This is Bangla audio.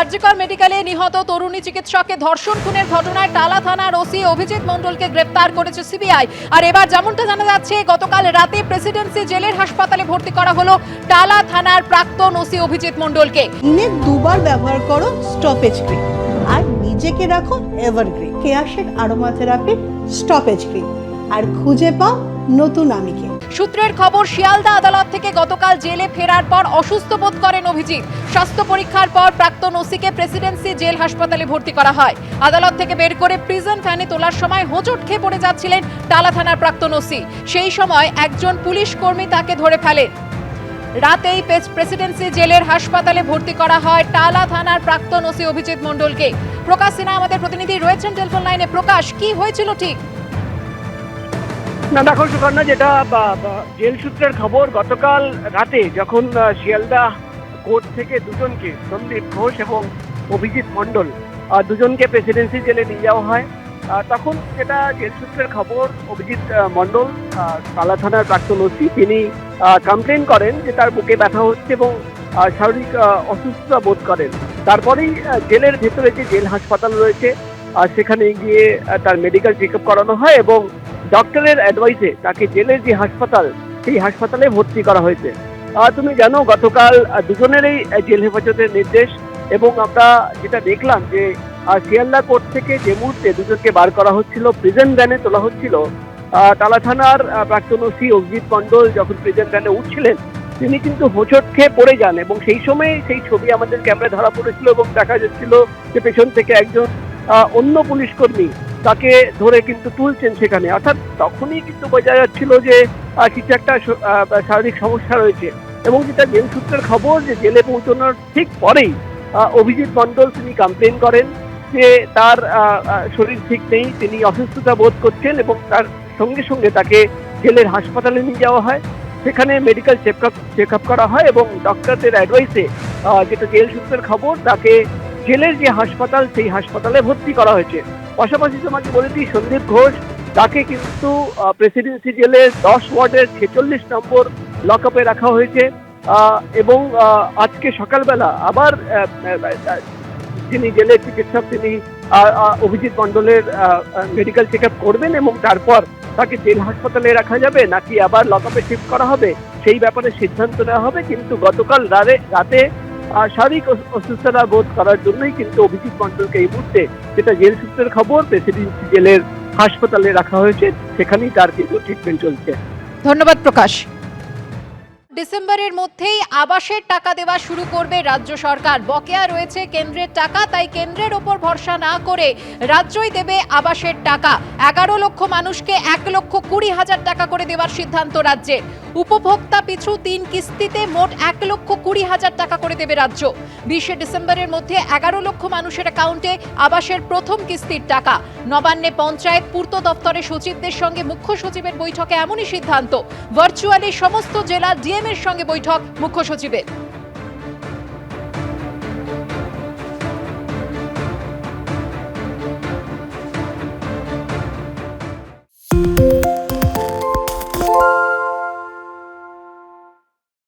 আরজিকর মেডিকেলে নিহত তরুণী চিকিৎসককে ধর্ষণ খুনের ঘটনায় টালা থানার ওসি অভিজিৎ মণ্ডলকে গ্রেপ্তার করেছে সিবিআই। আর এবার যেমনটা জানা যাচ্ছে, গতকাল রাতে প্রেসিডেন্সি জেলের হাসপাতালে ভর্তি করা হলো টালা থানার প্রাক্তন ওসি অভিজিৎ মণ্ডলকে। দিনে দুবার ব্যবহার করো স্টপেজ ক্রিম। আর নিজেকে রাখো এভারগ্রিন। কেয়াশেক আরোমা থেরাপি স্টপেজ ক্রিম। আর খুঁজে পাও নতুন আমিকে। সূত্রের খবর, শিয়ালদা আদালত থেকে গতকাল জেলে ফেরার পর অসুস্থ বোধ করেন অভিজিৎ। স্বাস্থ্য পরীক্ষার পর প্রাক্তন ওসিকে প্রেসিডেন্সি জেল হাসপাতালে ভর্তি করা হয়। আদালত থেকে বের করে প্রিজন ভ্যানে তোলার সময় হোঁচট খেয়ে পড়ে যাচ্ছিলেন টালা থানার প্রাক্তন ওসি। সেই সময় একজন পুলিশ কর্মী তাকে ধরে ফেলেন রাতেই প্রেসিডেন্সি জেলের হাসপাতালে ভর্তি করা হয় টালা থানার প্রাক্তন ওসি অভিজিৎ মণ্ডলকে। প্রকাশ সিনহা, আমাদের প্রতিনিধি রয়েছেন টেলিফোন লাইনে। প্রকাশ, কি হয়েছিল ঠিক? না দেখো সুকন্যা যেটা জেল সূত্রের খবর, গতকাল রাতে যখন শিয়ালদা কোর্ট থেকে দুজনকে, সন্দীপ ঘোষ এবং অভিজিৎ মণ্ডল দুজনকে প্রেসিডেন্সি জেলে নিয়ে যাওয়া হয় তখন যেটা জেল সূত্রের খবর, অভিজিৎ মণ্ডল তালা থানার প্রাক্তন ওসি, তিনি কমপ্লেন করেন যে তার বুকে ব্যথা হচ্ছে এবং শারীরিক অসুস্থতা বোধ করেন। তারপরেই জেলের ভেতরে যে জেল হাসপাতাল রয়েছে সেখানে গিয়ে তার মেডিকেল চেক করানো হয় এবং ডক্টরের অ্যাডভাইসে তাকে জেলের যে হাসপাতাল, সেই হাসপাতালে ভর্তি করা হয়েছে। তুমি জানো, গতকাল দুজনেরই জেল হেফাজতের নির্দেশ এবং আমরা যেটা দেখলাম যে শিয়ালদা কোর্ট থেকে যে মুহূর্তে দুজনকে বার করা হচ্ছিল প্রিজন ভ্যানে তোলা হচ্ছিল টালা থানার প্রাক্তন ওসি অভিজিৎ মণ্ডল যখন প্রিজন ভ্যানে উঠছিলেন, তিনি কিন্তু হোঁচট খেয়ে পড়ে যান এবং সেই সময় সেই ছবি আমাদের ক্যামেরায় ধরা পড়েছিল এবং দেখা যাচ্ছিল যে পেছন থেকে একজন অন্য পুলিশ কর্মী তাকে ধরে কিন্তু তুলছেন সেখানে। অর্থাৎ তখনই কিন্তু বোঝা যাচ্ছিল যে কিছু একটা শারীরিক সমস্যা রয়েছে। এবং যেটা জেল সূত্রের খবর যে, জেলে পৌঁছানোর ঠিক পরেই অভিজিৎ মণ্ডল তিনি কমপ্লেন করেন যে, তার শরীর ঠিক নেই, তিনি অসুস্থতা বোধ করছেন এবং তার সঙ্গে সঙ্গে তাকে জেলের হাসপাতালে নিয়ে যাওয়া হয়। সেখানে medical check up check up করা হয় এবং ডক্টরদের অ্যাডভাইসে যেটা জেল সূত্রের খবর, তাকে জেলের যে হাসপাতাল, সেই হাসপাতালে ভর্তি করা হয়েছে। পাশাপাশি তোমাকে বলে দিই, সন্দীপ ঘোষ, তাকে কিন্তু প্রেসিডেন্সি জেলের দশ ওয়ার্ডের ছেচল্লিশ নম্বর লকআপে রাখা হয়েছে। এবং আজকে সকালবেলা আবার যিনি জেলের চিকিৎসক, তিনি অভিজিৎ মণ্ডলের মেডিকেল চেক আপ করবেন এবং তারপর তাকে জেল হাসপাতালে রাখা যাবে, নাকি আবার লকআপে শিফট করা হবে? সেই ব্যাপারে সিদ্ধান্ত নেওয়া হবে, কিন্তু গতকাল রাতে শারীরিক অসু- অসুস্থতা বোধ করার জন্যই কিন্তু অভিজিৎ মন্ডলকে এই মুহূর্তে যেটা জেল সূত্রের খবর প্রেসিডেন্সি জেলের হাসপাতালে রাখা হয়েছে। সেখানেই তার কিন্তু ট্রিটমেন্ট চলছে। ধন্যবাদ প্রকাশ। ডিসেম্বরের মধ্যেই আবাসের টাকা দেওয়া শুরু করবে রাজ্য সরকার। বকেয়া রয়েছে কেন্দ্রের টাকা, তাই কেন্দ্রের ওপর ভরসা না করে রাজ্যই দেবে আবাসের টাকা। এগারো লক্ষ মানুষকে এক লক্ষ কুড়ি হাজার টাকা করে দেওয়ার সিদ্ধান্ত রাজ্যে উপভোক্তা পিছু তিন কিস্তিতে মোট এক লক্ষ কুড়ি হাজার টাকা করে দেবে রাজ্য। বিশে ডিসেম্বরের মধ্যে এগারো লক্ষ মানুষের অ্যাকাউন্টে আবাসের প্রথম কিস্তির টাকা। নবান্নে পঞ্চায়েত পূর্ত দপ্তরের সচিবদের সঙ্গে মুখ্য সচিবের বৈঠকে এমনই সিদ্ধান্ত। ভার্চুয়ালি সমস্ত জেলা ডিএম সঙ্গে বৈঠক মুখ্য সচিবের।